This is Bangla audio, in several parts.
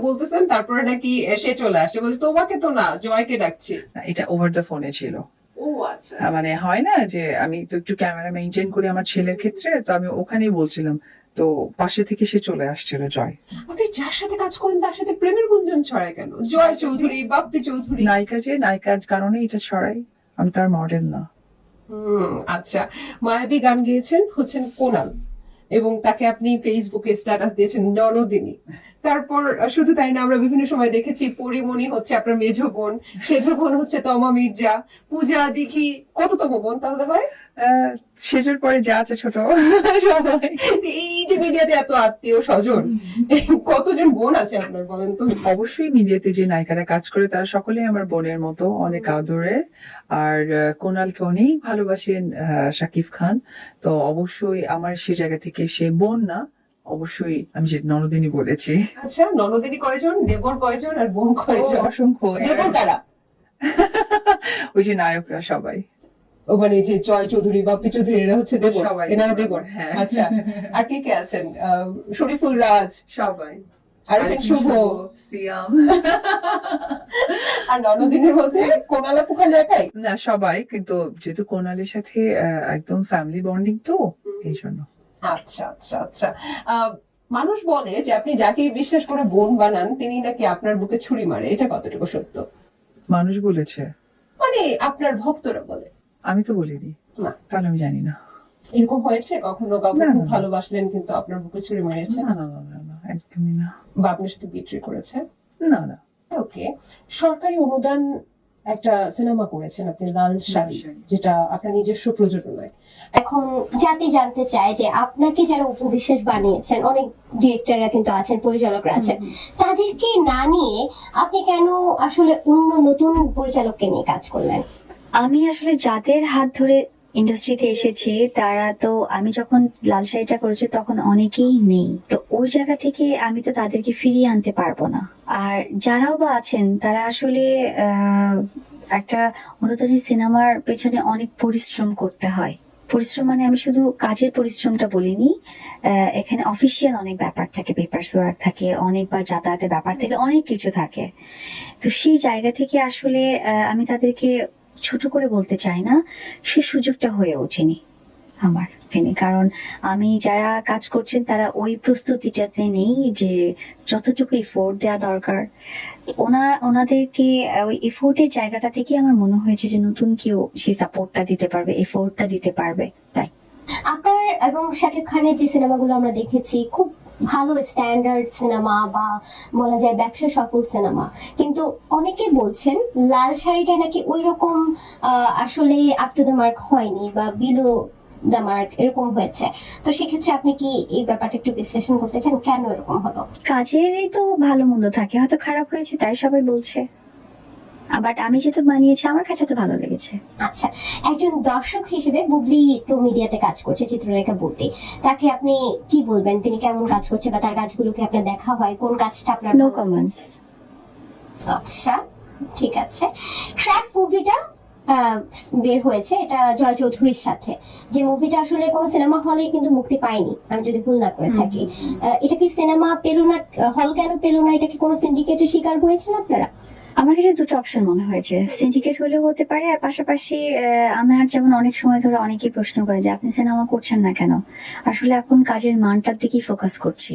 বলতেছেন তারপরে নাকি সে চলে আসে। বলছে তোমাকে তো না জয়কে ডাকছি। এটা ওভার দ্য ফোনে ছিল। আচ্ছা আহ, মানে হয় না যে আমি তো একটু ক্যামেরা মেনটেন করি আমার ছেলের ক্ষেত্রে তো আমি ওখানেই বলছিলাম তো পাশে থেকে সে চলে আসছিল জয়। আপনি যার সাথে কাজ করেন তার সাথে প্রেমের গুঞ্জন ছড়ায় কেন? জয় চৌধুরী বাপ্পি চৌধুরী। নায়িকা যে নায়িকার কারণে এটা ছড়াই আমি তার মডেল না। আচ্ছা। মায়াবী গান গেয়েছেন হচ্ছেন কোনাল। এবং তাকে আপনি ফেসবুকে স্ট্যাটাস দিয়েছেন ননদিনী। তারপর শুধু তাই না, আমরা বিভিন্ন সময় দেখেছি পরিমণি হচ্ছে আপনার মেজ বোন সেজ বোন হচ্ছে তমা মির্জা। পূজা, দিঘি, কততম বোন তাহলে হয়? সেজোর পরে যা আছে ছোট সবাই। এই যে মিডিয়াতে এত আত্মীয় স্বজন কতজন বোন আছে আপনার বলেন তো? অবশ্যই মিডিয়াতে যে নায়িকারা কাজ করে তারা সকলেই আমার বোনের মতো অনেক আদরের আর কোনালকে অনেক ভালোবাসেন আহ, শাকিব খান। তো অবশ্যই আমার সে জায়গা থেকে সে বোন না অবশ্যই আমি যে ননদিনী বলেছি। আচ্ছা ননদিনী কয়জন? দেবর কয়জন আর বোন কয়জন? অসংখ্য। দেবর কারা? ওই যে নায়করা সবাই। মানে যে জয় চৌধুরী বাপ্পি চৌধুরী এরা হচ্ছে দেবর। এনারা দেবর হ্যাঁ। আচ্ছা আর কে কে আছেন? শরীফুল রাজ। সবাই। শুভ। সিয়াম। আর ননদিনের মধ্যে কোনালা পুখালি একাই? না সবাই কিন্তু যেহেতু কোনালের সাথে একদম ফ্যামিলি বন্ডিং তো এই জন্য আচ্ছা আচ্ছা আচ্ছা। আহ, মানুষ বলে যে আপনি যাকে বিশ্বাস করে বোন বানান তিনি নাকি আপনার বুকে ছুরি মারে। এটা কতটুকু সত্য? মানুষ বলেছে। মানে আপনার ভক্তরা বলে। আমি তো বলিনি। না। তাহলে আমি জানি না। এরকম হয়েছে? কখনো কাউকে খুব ভালোবাসলেন কিন্তু আপনার বুকে ছুরি মেরেছে না না না না একদমই না। বা আপনার সাথে বিক্রি করেছে? না না। ওকে। সরকারি অনুদান একটা সিনেমা করেছেন আপনি লাল শাড়ি। যেটা আপনার নিজস্ব প্রযোজনায় এখন জাতি জানতে চায় যে আপনাকে যারা উপবিশ্বাস বানিয়েছেন অনেক ডিরেক্টররা কিন্তু আছেন পরিচালকরা আছেন তাদেরকে না নিয়ে আপনি কেন আসলে অন্য নতুন পরিচালককে নিয়ে কাজ করলেন? আমি আসলে যাদের হাত ধরে ইন্ডাস্ট্রিতে এসেছি, তারা তো আমি যখন লাল শাড়িটা করেছি তখন অনেকেই নেই। তো ওই জায়গা থেকে আমি তো তাদেরকে ফিরিয়ে আনতে পারব না। আর যারাও বা আছেন, তারা আসলে একটা অনুদানী সিনেমার পেছনে অনেক পরিশ্রম করতে হয়। পরিশ্রম মানে আমি শুধু কাজের পরিশ্রমটা বলিনি এখানে অফিসিয়াল অনেক ব্যাপার থাকে পেপার ওয়ার্ক থাকে, অনেকবার যাতায়াতের ব্যাপার থাকে, অনেক কিছু থাকে। তো সেই জায়গা থেকে আসলে আমি তাদেরকে ছোট করে বলতে চাই না, সে সুযোগটা হয়ে ওঠেনি আমার কারণ আমি যারা কাজ করছেন, তারা ওই প্রস্তুতিটাতে নেই যে যতটুকু এফোর্ট দেওয়া দরকার। ওনা, ওনাদেরকে ওই এফোর্টের জায়গাটা থেকে আমার মনে হয়েছে যে নতুন কেউ সেই সাপোর্টটা দিতে পারবে এফোর্টটা দিতে পারবে, তাই। আপনার এবং শাকিব খানের যে সিনেমাগুলো আমরা দেখেছি, খুব ভালো স্ট্যান্ডার্ড সিনেমা বা বলা যায় ব্যবসা সফল সিনেমা কিন্তু অনেকে বলছেন লাল শাড়িটা নাকি ওই রকম আসলে আপ টু দ্য মার্ক হয়নি বা বিলো দ্য মার্ক এরকম হয়েছে। তো সেক্ষেত্রে আপনি কি এই ব্যাপারটা একটু বিশ্লেষণ করতে চান? কেন এরকম হলো? কাজেরই তো ভালো মন্দ থাকে, হয়তো খারাপ হয়েছে, তাই সবাই বলছে। বাট আমি যেহেতু বানিয়েছি আমার কাছে তো ভালো লেগেছে। আচ্ছা একজন দর্শক হিসেবে বুবলি তো মিডিয়াতে কাজ করছে চিত্রলেখা বুবলি। তাকে আপনি কি বলবেন? তিনি কেমন কাজ করছে বা তার কাজগুলোকে আপনার দেখা হয়? কোন কাজটা আপনার নো কমেন্টস আচ্ছা ঠিক আছে। ট্র্যাক মুভিটা বের হয়েছে এটা জয় চৌধুরীর সাথে। যে মুভিটা আসলে কোনো সিনেমা হলে কিন্তু মুক্তি পায়নি আমি যদি ভুল না করে থাকি। এটা কি সিনেমা পেল না হল কেন পেল না? এটা কি কোনো সিন্ডিকেটের শিকার হয়েছেন আপনারা? আমার কাছে দুটো অপশন মনে হয়েছে। সিন্ডিকেট হলেও হতে পারে আর পাশাপাশি আমার যেমন অনেক সময় ধরে অনেকেই প্রশ্ন করে যে আপনি সিনেমা করছেন না কেন? আসলে এখন কাজের মানটার দিকেই ফোকাস করছি।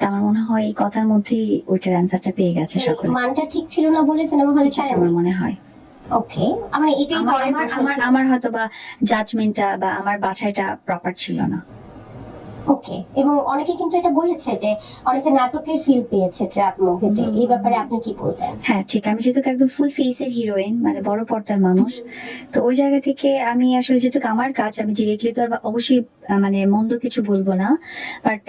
তা আমার মনে হয় এই কথার মধ্যেই ওইটার অ্যান্সারটা পেয়ে গেছে সকলে। মানটা ঠিক ছিল না বলে সিনেমা হলে সেটা আমার মনে হয়। ওকে আমার এটাই আমার হয়তো বা জাজমেন্টটা বা আমার বাছাইটা প্রপার ছিল না। ওকে এবং অনেকে কিন্তু এটা বলেছে যে অনেকটা নাটকের ফিল পেয়েছে ট্র্যাপ মুভিতে। এই ব্যাপারে আপনি কি বলবেন? হ্যাঁ ঠিক। আমি যেহেতু একদম ফুল ফেসের হিরোইন মানে বড় পর্দার মানুষ তো ওই জায়গা থেকে আমি আসলে যেহেতু আমার কাজ আমি ডিরেক্টলি তো অবশ্যই মানে মন্দ কিছু বলব না বাট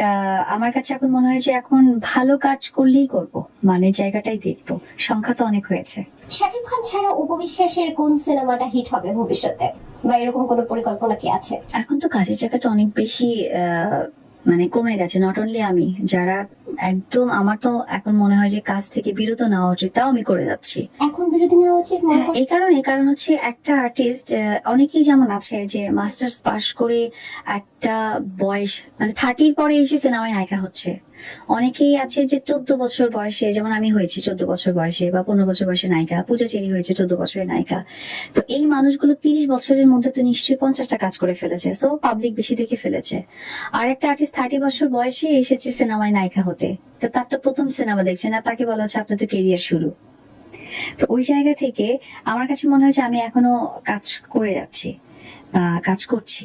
আমার কাছে এখন মনে হয় যে এখন ভালো কাজ করলেই করব মানে জায়গাটাই দেখব। সংখ্যা তো অনেক হয়েছে। শাকিব খান ছাড়া উপবিশ্বাসের কোন সিনেমাটা হিট হবে ভবিষ্যতে? বা এরকম কোনো পরিকল্পনা কি আছে? এখন তো কাজের জায়গাটা অনেক বেশি আহ, মানে কমে গেছে নট অনলি আমি, যারা একদম আমার তো এখন মনে হয় যে কাজ থেকে বিরত নেওয়া উচিত, তাও আমি করে যাচ্ছি। এখন বিরতি নেওয়া উচিত হ্যাঁ, এই কারণে কারণ হচ্ছে একটা আর্টিস্ট অনেকেই যেমন আছে যে মাস্টার্স পাশ করে একটা একটা বয়স মানে থার্টির পরে এসে সিনেমায় নায়িকা হচ্ছে। অনেকেই আছে যে চোদ্দ বছর বয়সে যেমন আমি হয়েছি চোদ্দ বছর বয়সে বা পনেরো বছর বয়সে নায়িকা পূজা চেরি হয়েছে চোদ্দ বছরের নায়িকা। তো এই মানুষগুলো তিরিশ বছরের মধ্যে তো নিশ্চয়ই পঞ্চাশটা কাজ করে ফেলেছে সো পাবলিক বেশি দেখে ফেলেছে। আর একটা আর্টিস্ট থার্টি বছর বয়সে এসেছে সিনেমায় নায়িকা হতে তো তার তো প্রথম সিনেমা দেখছে না তাকে বলা হচ্ছে আপনার তো কেরিয়ার শুরু। তো ওই জায়গা থেকে আমার কাছে মনে হয় যে আমি এখনও কাজ করে যাচ্ছি বা কাজ করছি।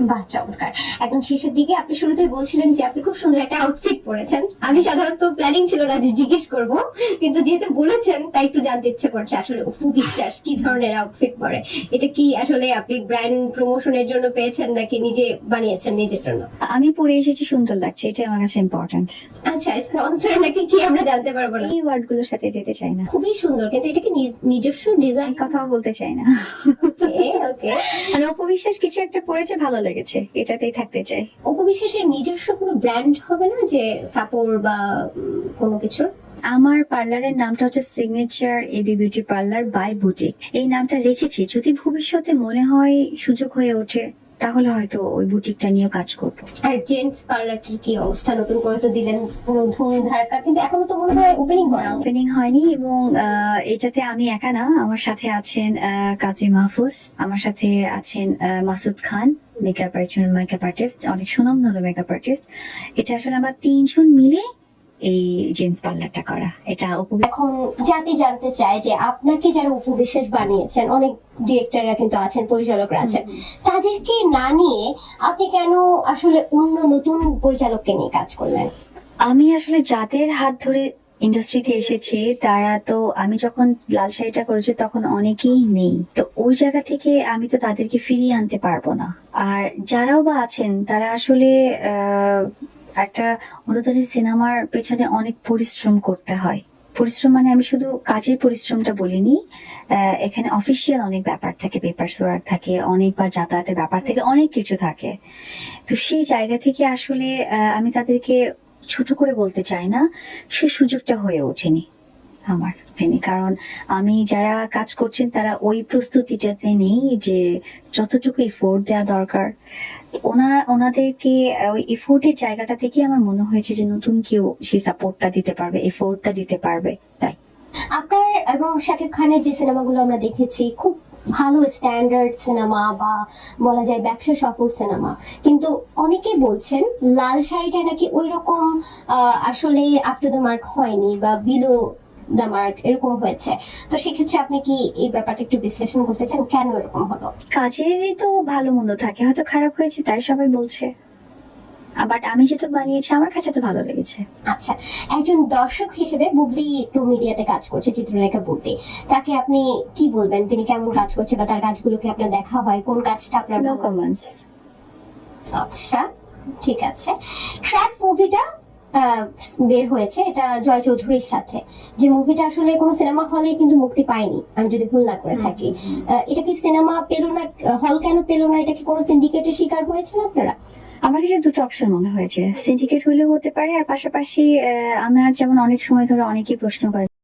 বাহ চমৎকার। একদম শেষের দিকে আপনি শুরুতেই বলছিলেন যে আপনি খুব সুন্দর একটা আউটফিট পরেছেন। আমি সাধারণত প্ল্যানিং ছিল না যে জিজ্ঞেস করব কিন্তু যেহেতু বলেছেন তাই একটু জানতে ইচ্ছে করছে আসলে অপু বিশ্বাস কি ধরনের আউটফিট পরে? এটা কি আসলে আপনি ব্র্যান্ড প্রমোশনের জন্য পেয়েছেন নাকি নিজে বানিয়েছেন নিজের জন্য? আমি পরে এসেছি সুন্দর লাগছে এটা আমার কাছে ইম্পর্টেন্ট আচ্ছা স্পন্সর নাকি কি আমরা জানতে পারব না? এই ওয়ার্ডগুলোর সাথে যেতে চাই না। খুবই সুন্দর কিন্তু এটা কি নিজ- নিজস্ব ডিজাইন কথাও বলতে চাই না। ওকে ওকে আর অপবিশ্বাস কিছু একটা পড়েছে ভালো লেগেছে এটাতেই থাকতে চাই। উপবিশ্বাসের নিজস্ব কোনো ব্র্যান্ড হবে না যে কাপড় বা কোনো কিছুর আমার পার্লারের নামটা হচ্ছে signature AB beauty parlour by boutique এই নামটা রেখেছি যদি ভবিষ্যতে মনে হয় সুযোগ হয়ে ওঠে তাহলে হয়তো ওই বুটিকটা নিয়েও কাজ করব। আর জেন্টস পার্লারটির কি অবস্থা? নতুন করে তো দিলেন পুরো ধুম ধারাকা কিন্তু এখনও তো মনে হয় ওপেনিং করা ওপেনিং হয়নি এবং এটাতে আমি একা না আমার সাথে আছেন কাজী মাহফুজ আমার সাথে আছেন Masud Khan. Makeup artist makeup artist অনেক সুনামধন্য মেকআপ আর্টিস্ট এটা আসলে আমরা তিনজন মিলে এই জেন্টস পার্লারটা করা। এটা এখন জাতি জানতে চায় যে আপনাকে যারা উপবিশ্বাস বানিয়েছেন অনেক ডিরেক্টররা কিন্তু আছেন পরিচালকরা আছেন তাদেরকে না নিয়ে আপনি কেন আসলে অন্য নতুন পরিচালককে নিয়ে কাজ করলেন? আমি আসলে যাদের হাত ধরে ইন্ডাস্ট্রিতে এসেছে, তারা তো, আমি যখন লাল শাড়িটা করেছি তখন অনেকেই নেই। তো ওই জায়গা থেকে আমি তো তাদেরকে ফিরিয়ে আনতে পারব না। আর যারাও বা আছেন, তারা আসলে একটা অনুদানের সিনেমার পেছনে অনেক পরিশ্রম করতে হয়। পরিশ্রম মানে আমি শুধু কাজের পরিশ্রমটা বলিনি এখানে অফিসিয়াল অনেক ব্যাপার থাকে পেপার ওয়ার্ক থাকে, অনেকবার যাতায়াতের ব্যাপার থাকে, অনেক কিছু থাকে। তো সেই জায়গা থেকে আসলে আমি তাদেরকে ছোট করে বলতে চাই না, সে সুযোগটা হয়ে ওঠেনি আমার কারণ আমি যারা কাজ করছেন, তারা ওই প্রস্তুতিটাতে নেই যে যতটুকু এফোর্ট দেওয়া দরকার। ওনার ওনাদেরকে, ওই এফোর্টের জায়গাটা থেকে আমার মনে হয়েছে যে নতুন কেউ সেই সাপোর্টটা দিতে পারবে এফোর্টটা দিতে পারবে, তাই। আপনার এবং শাকিব খানের যে সিনেমাগুলো আমরা দেখেছি, খুব ভালো স্ট্যান্ডার্ড সিনেমা বা বলা যায় ব্যবসা সফল সিনেমা কিন্তু অনেকেই বলছেন লাল শাড়িটা নাকি ওই রকম আসলে আপ টু দ্য মার্ক হয়নি বা বিলো দ্য মার্ক এরকম হয়েছে। তো সেক্ষেত্রে আপনি কি এই ব্যাপারটা একটু বিশ্লেষণ করতে চান? কেন এরকম হলো? কাজেরই তো ভালো মন্দ থাকে, হয়তো খারাপ হয়েছে, তাই সবাই বলছে। বাট আমি যেহেতু বানিয়েছি আমার কাছে তো ভালো লেগেছে। আচ্ছা একজন দর্শক হিসেবে বুবলি তো মিডিয়াতে কাজ করছে চিত্রলেখা বুবলি। তাকে আপনি কি বলবেন? তিনি কেমন কাজ করছে বা তার কাজগুলোকে আপনার দেখা হয়? কোন কাজটা আপনার নো কমেন্টস আচ্ছা ঠিক আছে। ট্র্যাক মুভিটা বের হয়েছে এটা জয় চৌধুরীর সাথে। যে মুভিটা আসলে কোনো সিনেমা হলে কিন্তু মুক্তি পায়নি আমি যদি ভুল না করে থাকি। এটা কি সিনেমা পেল না হল কেন পেল না? এটা কি কোনো সিন্ডিকেটের শিকার হয়েছেন আপনারা? আমার কাছে দুটো অপশন মনে হয়েছে। সিন্ডিকেট হলেও হতে পারে, আর পাশাপাশি আমার যেমন অনেক সময় ধরে অনেকেই প্রশ্ন করে